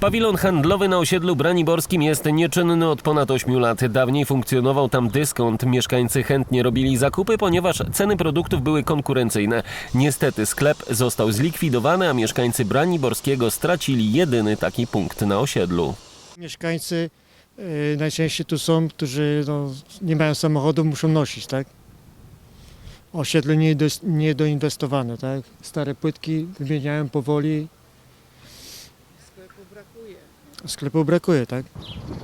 Pawilon handlowy na osiedlu Braniborskim jest nieczynny od ponad 8 lat. Dawniej funkcjonował tam dyskont. Mieszkańcy chętnie robili zakupy, ponieważ ceny produktów były konkurencyjne. Niestety sklep został zlikwidowany, a mieszkańcy Braniborskiego stracili jedyny taki punkt na osiedlu. Mieszkańcy y, najczęściej tu są, którzy no, nie mają samochodu, muszą nosić, tak? Osiedle nie, dos- nie doinwestowane, tak? Stare płytki wymieniają powoli. Sklepu brakuje, tak?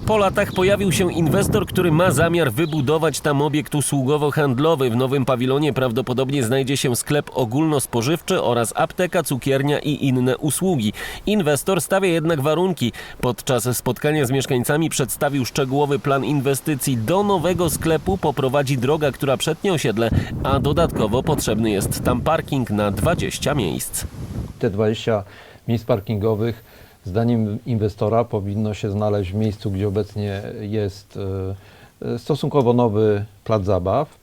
Po latach pojawił się inwestor, który ma zamiar wybudować tam obiekt usługowo-handlowy. W nowym pawilonie prawdopodobnie znajdzie się sklep ogólnospożywczy oraz apteka, cukiernia i inne usługi. Inwestor stawia jednak warunki. Podczas spotkania z mieszkańcami przedstawił szczegółowy plan inwestycji. Do nowego sklepu poprowadzi droga, która przetnie osiedle, a dodatkowo potrzebny jest tam parking na 20 miejsc. Te 20 miejsc parkingowych zdaniem inwestora powinno się znaleźć w miejscu, gdzie obecnie jest e, e, stosunkowo nowy plac zabaw.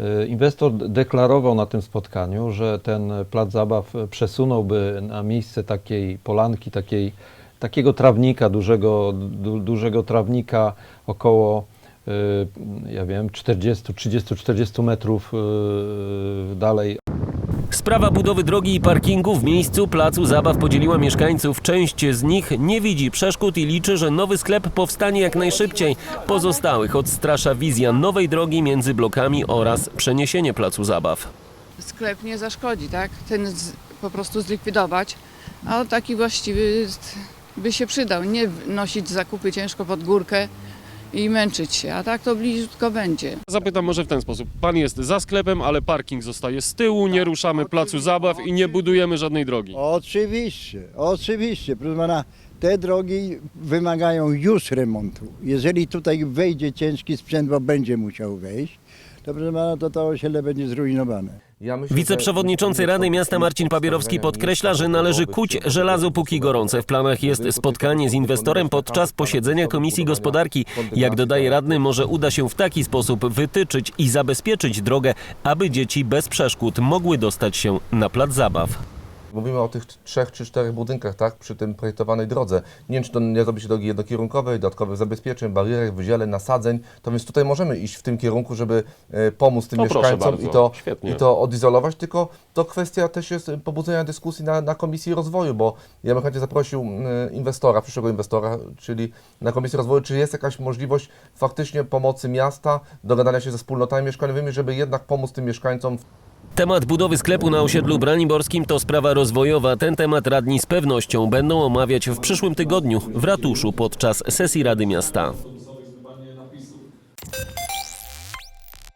E, Inwestor deklarował na tym spotkaniu, że ten plac zabaw przesunąłby na miejsce takiej polanki, takiej, takiego trawnika, dużego, du, dużego trawnika około ja wiem, 40, 30, 40 metrów dalej Sprawa budowy drogi i parkingu w miejscu placu zabaw podzieliła mieszkańców. Część z nich nie widzi przeszkód i liczy, że nowy sklep powstanie jak najszybciej. Pozostałych odstrasza wizja nowej drogi między blokami oraz przeniesienie placu zabaw. sklep nie zaszkodzi, tak? Ten z, po prostu zlikwidować, a taki właściwy by się przydał. Nie nosić zakupy ciężko pod górkę i męczyć się, a tak to bliziutko będzie. Zapytam może w ten sposób. Pan jest za sklepem, ale parking zostaje z tyłu, nie ruszamy placu zabaw i nie budujemy żadnej drogi. Oczywiście, oczywiście. Proszę pana, te drogi wymagają już remontu. Jeżeli tutaj wejdzie ciężki sprzęt, bo będzie musiał wejść, to proszę pana, to to osiedle będzie zrujnowane. Ja myślę, Wiceprzewodniczący Rady Miasta Marcin Pabierowski podkreśla, że należy kuć żelazo póki gorące. W planach jest spotkanie z inwestorem podczas posiedzenia Komisji Gospodarki. Jak dodaje radny, może uda się w taki sposób wytyczyć i zabezpieczyć drogę, aby dzieci bez przeszkód mogły dostać się na plac zabaw. Mówimy o tych trzech czy czterech budynkach, tak, przy tym projektowanej drodze. Nie wiem, czy to nie zrobi się drogi jednokierunkowej, dodatkowych zabezpieczeń, barierek, wydzieleń, nasadzeń. To więc tutaj możemy iść w tym kierunku, żeby e, pomóc tym No mieszkańcom i, to, świetnie. i to odizolować. Tylko to kwestia też jest pobudzenia dyskusji na, na Komisji Rozwoju, bo ja bym chętnie zaprosił inwestora, przyszłego inwestora, czyli na Komisji Rozwoju, czy jest jakaś możliwość faktycznie pomocy miasta, dogadania się ze wspólnotami mieszkaniowymi, żeby jednak pomóc tym mieszkańcom Temat budowy sklepu na osiedlu Braniborskim to sprawa rozwojowa. Ten temat radni z pewnością będą omawiać w przyszłym tygodniu w ratuszu podczas sesji Rady Miasta.